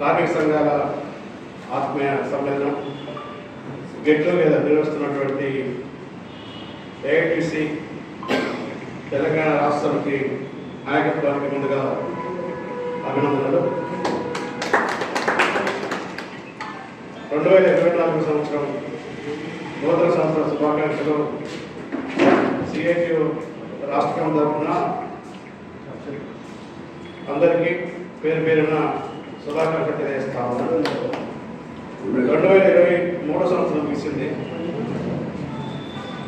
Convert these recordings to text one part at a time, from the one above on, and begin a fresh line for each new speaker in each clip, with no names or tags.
కార్మిక సంఘాల ఆత్మీయ సమ్మేళనం గెట్లో మీద నిర్వహిస్తున్నటువంటి ఏఐటిసి తెలంగాణ రాష్ట్రానికి నాయకత్వానికి ముందుగా అభినందనలు. రెండు వేల ఇరవై నాలుగు సంవత్సరం నూతన సంవత్సర శుభాకాంక్షలు. సిఐటి రాష్ట్రం తరఫున అందరికీ పేరు పేరున శుభాకాంక్షలు తెలియజేస్తా ఉన్నాను రెండు వేల ఇరవై మూడో సంవత్సరం ముగిసింది.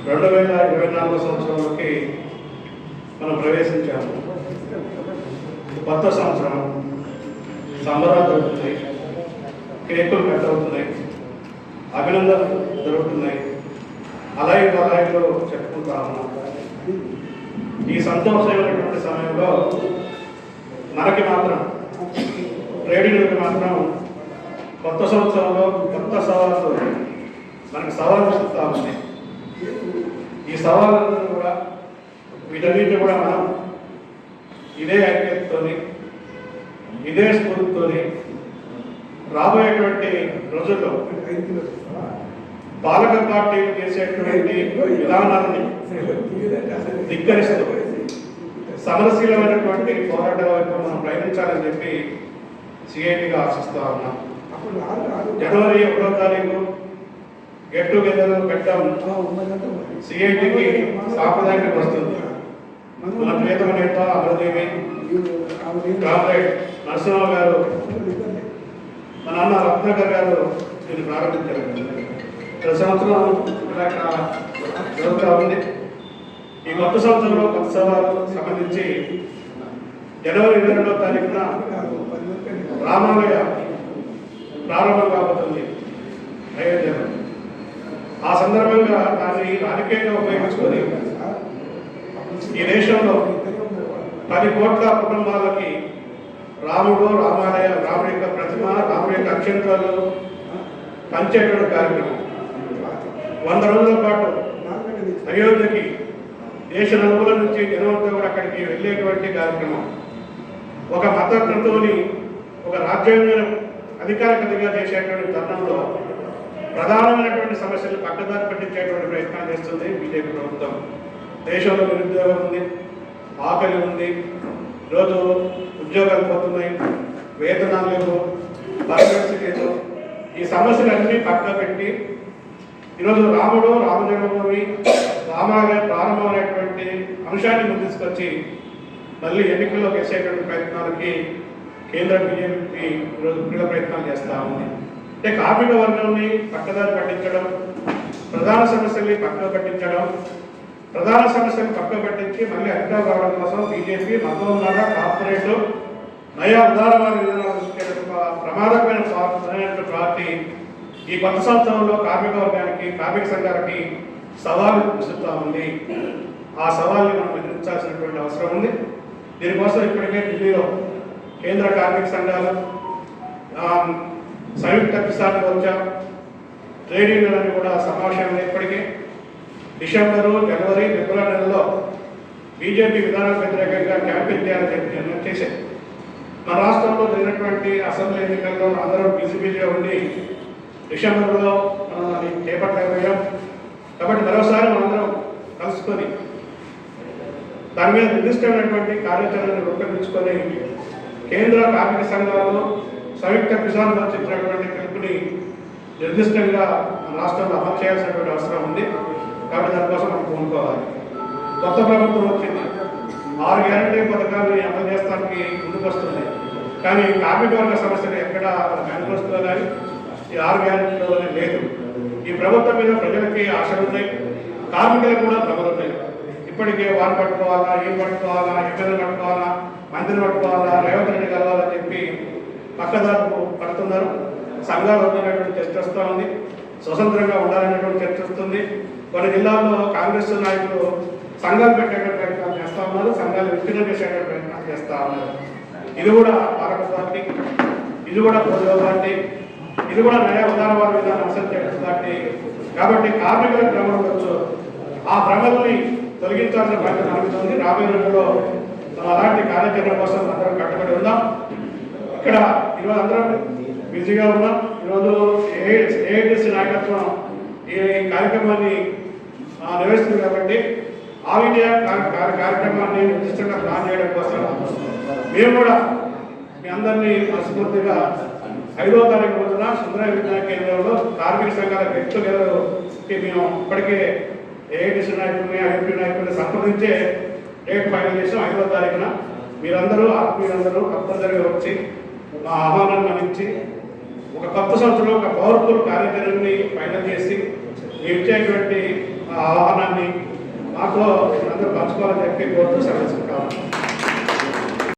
రెండు వేల ఇరవై నాలుగో సంవత్సరంలోకి మనం ప్రవేశించాము. కొత్త సంవత్సరం సంబరాలు జరుగుతున్నాయి కేకులు కట్ అవుతున్నాయి అభినందనలు జరుగుతున్నాయి. అలాగే అలాగే చెప్పుకుంటా ఉన్నాం. ఈ సంతోషమైనటువంటి సమయంలో మనకి మాత్రం ట్రేడింగ్కి మాత్రం కొత్త సంవత్సరంలో కొత్త సవాళ్ళతో మనకి సవాళ్ళు చెప్తా ఉన్నాయి. ఈ సవాళ్ళను కూడా వీటన్నింటిని కూడా మనం ఇదే ఐక్యతతో ఇదే స్ఫూర్తితోని రాబోయేటువంటి రోజుల్లో పాలక పార్టీ చేసేటువంటి విధానాన్ని ధిక్కరిస్తూ సమరశీలమైనటువంటి పోరాటాల వైపు మనం ప్రయత్నించాలని చెప్పి సిఐటిగా ఆశిస్తా ఉన్నాం. జనవరి ఒకటో తారీఖు గెట్ టుగెదర్ పెట్టడం సిఐటికి సాంప్రదాయంగా వస్తుంది. మన ప్రియతమ నేత అమరదేవి. కామ్రేడ్ గారు. మా నాన్న రత్నాకర్ గారు దీన్ని ప్రారంభించారు. ప్రతి సంవత్సరం జరుగుతూ ఉంది. ఈ కొత్త సంవత్సరంలో కొత్త సవాలు సంబంధించి జనవరి ఇరవై రెండవ తారీఖున రామాలయ ప్రారంభం కాబోతుంది. అయోధ్యలో ఆ సందర్భంగా దాన్ని రాజకీయంగా ఉపయోగించుకొని ఈ దేశంలో పది కోట్ల కుటుంబాలకి రాముడు రామాలయ రాముడి యొక్క ప్రతిమ రాముడి యొక్క అక్షంతాలు పంచేటువంటి కార్యక్రమం. వంద రోజుల పాటు అయోధ్యకి దేశ నలుగుల నుంచి జనవంతా కూడా అక్కడికి వెళ్ళేటువంటి కార్యక్రమం. ఒక మత క్రతువుని ఒక రాజ్యాంగం అధికారికతగా చేసేటువంటి తరుణంలో ప్రధానమైనటువంటి సమస్యలు పక్కదారి పట్టించేటువంటి ప్రయత్నాలు చేస్తుంది బీజేపీ ప్రభుత్వం. దేశంలో నిరుద్యోగం ఉంది ఆకలి ఉంది ఈరోజు ఉద్యోగాలు పోతున్నాయి వేతనాలు లేవు బడ్జెట్స్ లేదు ఈ సమస్యలన్నీ పక్క పెట్టి ఈరోజు రాముడు రామజన్మభూమి రామాలయ ప్రారంభమైనటువంటి అంశాన్ని ముందు తీసుకొచ్చి మళ్ళీ ఎన్నికల్లో వేసేటువంటి ప్రయత్నాలకి కేంద్ర బీజేపీ ఈరోజు వివిధ ప్రయత్నాలు చేస్తూ ఉంది. అంటే కార్మిక వర్గాన్ని పక్కదారి పట్టించడం ప్రధాన సమస్యల్ని పక్కన పట్టించడం ప్రధాన సమస్యలు పక్కన పట్టించి మళ్ళీ అడ్డా కావడం కోసం బీజేపీ మతోన్నత కార్పొరేట్ నయా ఉదారమైన విధానాలు ప్రమాదకమైన పార్టీ ఈ కొత్త సంవత్సరంలో కార్మిక వర్గానికి కార్మిక సంఘాలకి సవాలు విసురుతా ఉంది. ఆ సవాల్ని మనం ఎదిరించాల్సినటువంటి అవసరం ఉంది. దీనికోసం ఇప్పటికే ఢిల్లీలో కేంద్ర కార్మిక సంఘాలు సంయుక్త కిసాన్ మోర్చా ట్రేడ్ యూనియన్లను కూడా సమావేశం ఇప్పటికే. డిసెంబరు జనవరి ఫిబ్రవరి నెలలో బీజేపీ విధానాలకు వ్యతిరేకంగా క్యాంపెయిన్ చేయాలని చెప్పి నిర్ణయం చేశారు. మన రాష్ట్రంలో జరిగినటువంటి అసెంబ్లీ ఎన్నికల్లో అందరం బిజీ ఉండి డిసెంబర్లో మనం చేపట్టలేకపోయాం కాబట్టి మరోసారి మనందరం కలుసుకొని దాని మీద నిర్దిష్టమైనటువంటి కార్యాచరణను రూపొందించుకొని కేంద్ర కార్మిక సంఘాలు సంయుక్త కిసాన్ మోర్చా ఇచ్చినటువంటి పిలుపుని నిర్దిష్టంగా మన రాష్ట్రంలో అమలు చేయాల్సినటువంటి అవసరం ఉంది. కాబట్టి దానికోసం మనం కోరుకోవాలి కొత్త ప్రభుత్వం వచ్చింది. ఆరు గ్యారంటీ పథకాన్ని అమలు చేస్తానికి ముందుకు వస్తుంది. కానీ కార్మిక వర్గ సమస్యలు ఎక్కడ మేనిఫెస్టోలో కానీ ఈ ఆరు గ్యారంటీలోనే లేదు. ఈ ప్రభుత్వం మీద ప్రజలకి ఆశలు ఉన్నాయి. కార్మికులకు కూడా ప్రభుత్వం ఉన్నాయి ఇప్పటికే వారు పట్టుకోవాలా ఏం పట్టుకోవాలా ఎక్కడ పట్టుకోవాలా మందిని పట్టుకోవాలా రేవంత్ పక్కదారు పడుతున్నారు. సంఘాలు ఉన్నటువంటి చర్చ వస్తూ ఉంది. స్వతంత్రంగా ఉండాలనేటువంటి చర్చ వస్తుంది. కొన్ని జిల్లాల్లో కాంగ్రెస్ నాయకులు సంఘాలు పెట్టేటువంటి ప్రయత్నాలు చేస్తా ఉన్నారు. సంఘాలు విచ్ఛిన్నం చేసేటువంటి ప్రయత్నాలు చేస్తా ఉన్నారు. ఇది కూడా భారత పార్టీ ఇది కూడా ప్రజల పార్టీ ఇది కూడా నయా ఉదారవాద విధానం అనుసరించే పార్టీ. కాబట్టి కార్మికుల భ్రమలు వచ్చు ఆ భ్రమల్ని తొలగించాల్సిన బాధ్యత అనిపిస్తుంది రాబోయే రోజుల్లో అలాంటి కార్యాచరణ కోసం అందరం కట్టుబడి ఉందాం. ఇక్కడ ఈరోజు అందరం బిజీగా ఉన్నాం. ఈరోజు ఏఐటిసి నాయకత్వం ఈ కార్యక్రమాన్ని నిర్వహిస్తుంది కాబట్టి ఆల్ ఇండియా కార్యక్రమాన్ని నిర్దిష్టంగా ప్లాన్ చేయడం కోసం మేము కూడా మీ అందరినీ మనస్ఫూర్తిగా ఐదో తారీఖు రోజున సుందర విజ్ఞాన కేంద్రంలో కార్మిక సంఘాల గెట్ మేము ఇప్పటికే ఏఐటిసి నాయకుల్ని ఐపీ నాయకుల్ని సంప్రదించే డేట్ ఫైనల్ చేసాం ఐదో తారీఖున. మీరందరూ ఆత్మీయులందరూ తప్పనిసరిగా వచ్చి మా ఆహ్వానాన్ని అందించి ఒక కొత్త సంవత్సరంలో ఒక పవర్ఫుల్ కార్యక్రమాన్ని ఫైనల్ చేసి ఇచ్చేటువంటి ఆ ఆహ్వానాన్ని మాతో అందరూ పంచుకోవాలని చెప్పి కోరుతూ సెలవు